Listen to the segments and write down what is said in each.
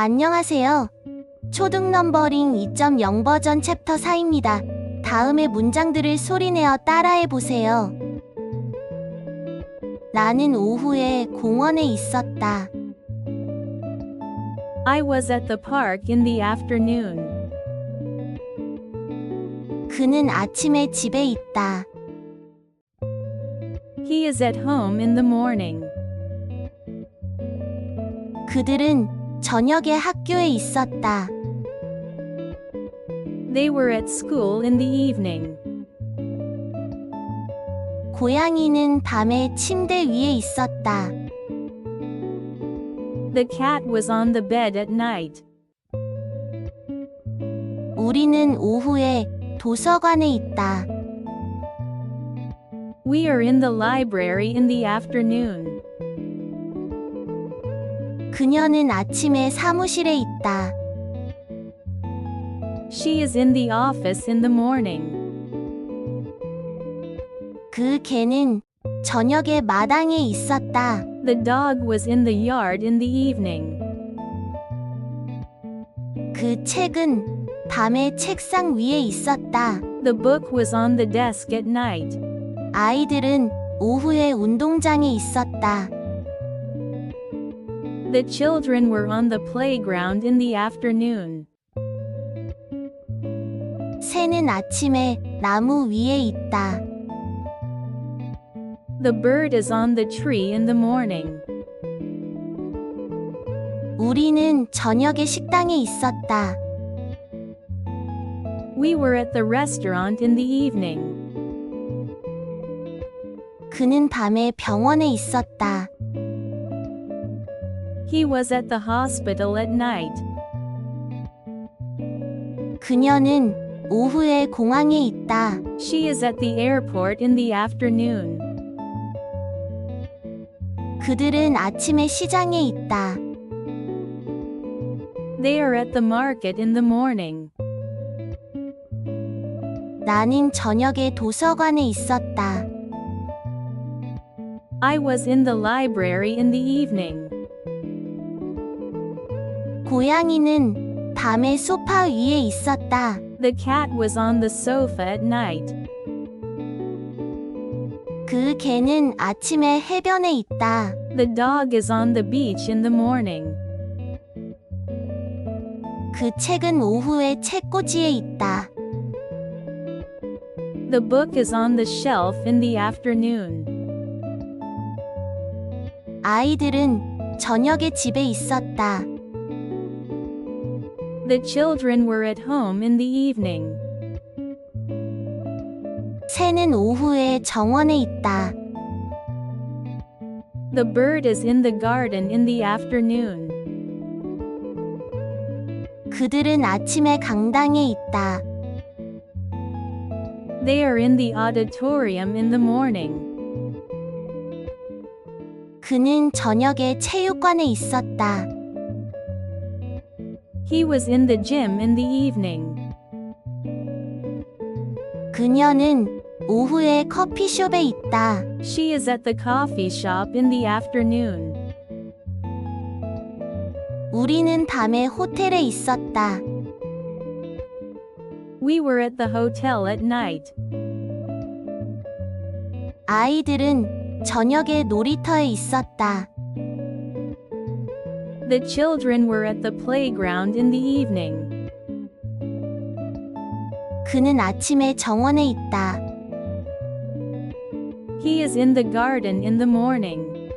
안녕하세요. 초등 넘버링 2.0 버전 챕터 4입니다. 다음의 문장들을 소리내어 따라해 보세요. 나는 오후에 공원에 있었다. I was at the park in the afternoon. 그는 아침에 집에 있다. He is at home in the morning. 그들은 저녁에 학교에 있었다. They were at school in the evening. 고양이는 밤에 침대 위에 있었다. The cat was on the bed at night. 우리는 오후에 도서관에 있다. We are in the library in the afternoon. 그녀는 아침에 사무실에 있다. She is in the office in the morning. 그 개는 저녁에 마당에 있었다. The dog was in the yard in the evening. 그 책은 밤에 책상 위에 있었다. The book was on the desk at night. 아이들은 오후에 운동장에 있었다. The children were on the playground in the afternoon. 새는 아침에 나무 위에 있다. The bird is on the tree in the morning. 우리는 저녁에 식당에 있었다. We were at the restaurant in the evening. 그는 밤에 병원에 있었다. He was at the hospital at night. 그녀는 오후에 공항에 있다. She is at the airport in the afternoon. 그들은 아침에 시장에 있다. They are at the market in the morning. 나는 저녁에 도서관에 있었다. I was in the library in the evening. 고양이는 밤에 소파 위에 있었다. The cat was on the sofa at night. 그 개는 아침에 해변에 있다. The dog is on the beach in the morning. 그 책은 오후에 책꽂이에 있다. The book is on the shelf in the afternoon. 아이들은 저녁에 집에 있었다. The children were at home in the evening. 새는 오후에 정원에 있다. The bird is in the garden in the afternoon. 그들은 아침에 강당에 있다. They are in the auditorium in the morning. 그는 저녁에 체육관에 있었다. He was in the gym in the evening. 그녀는 오후에 커피숍에 있다. She is at the coffee shop in the afternoon. 우리는 밤에 호텔에 있었다. We were at the hotel at night. 아이들은 저녁에 놀이터에 있었다. The children were at the playground in the evening. 그는 아침에 정원에 있다. He is in the garden in the morning.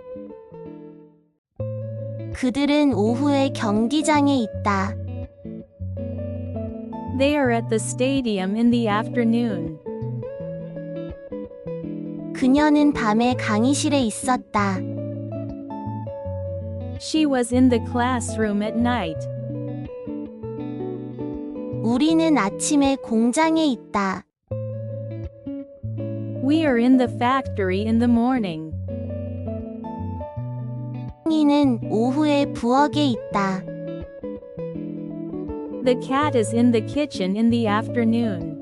그들은 오후에 경기장에 있다. They are at the stadium in the afternoon. 그녀는 밤에 강의실에 있었다. She was in the classroom at night. 우리는 아침에 공장에 있다. We are in the factory in the morning. 이는 오후에 부엌에 있다. The cat is in the kitchen in the afternoon.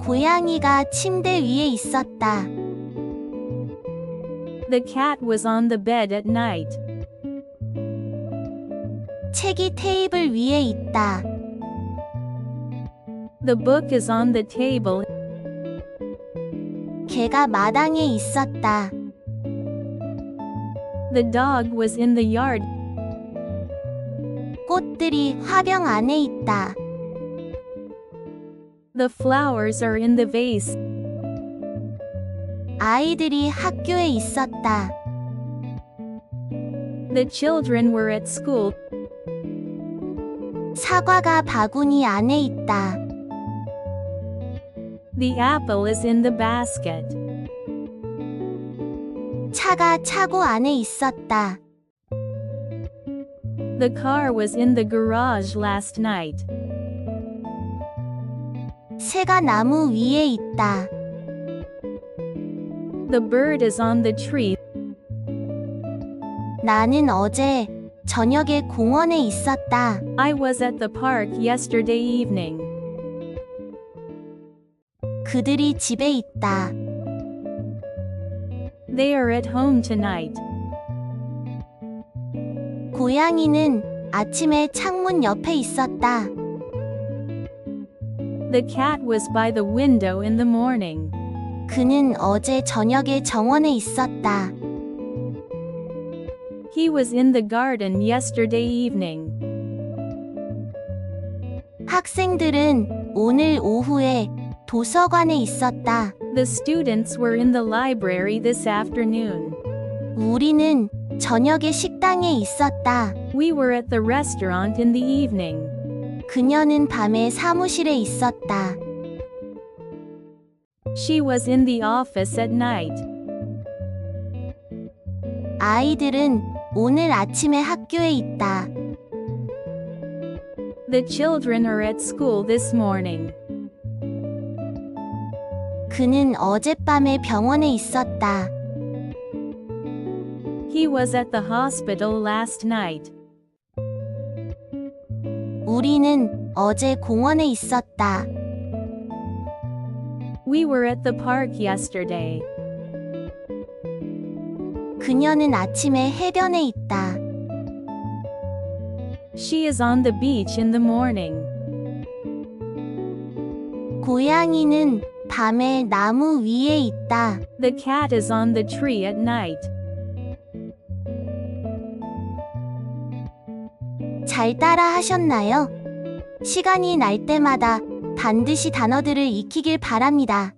고양이가 침대 위에 있었다. The cat was on the bed at night. 책이 테이블 위에 있다. The book is on the table. 개가 마당에 있었다. The dog was in the yard. 꽃들이 화병 안에 있다. The flowers are in the vase. 아이들이 학교에 있었다. The children were at school. 사과가 바구니 안에 있다. The apple is in the basket. 차가 차고 안에 있었다. The car was in the garage last night. 새가 나무 위에 있다. The bird is on the tree. 나는 어제 저녁에 공원에 있었다. I was at the park yesterday evening. 그들이 집에 있다. They are at home tonight. 고양이는 아침에 창문 옆에 있었다. The cat was by the window in the morning. 그는 어제 저녁에 정원에 있었다. He was in the garden yesterday evening. 학생들은 오늘 오후에 도서관에 있었다. The students were in the library this afternoon. 우리는 저녁에 식당에 있었다. We were at the restaurant in the evening. 그녀는 밤에 사무실에 있었다. She was in the office at night. 아이들은 오늘 아침에 학교에 있다. The children are at school this morning. 그는 어젯밤에 병원에 있었다. He was at the hospital last night. 우리는 어제 공원에 있었다. We were at the park yesterday. 그녀는 아침에 해변에 있다. She is on the beach in the morning. 고양이는 밤에 나무 위에 있다. The cat is on the tree at night. 잘 따라 하셨나요? 시간이 날 때마다 반드시 단어들을 익히길 바랍니다.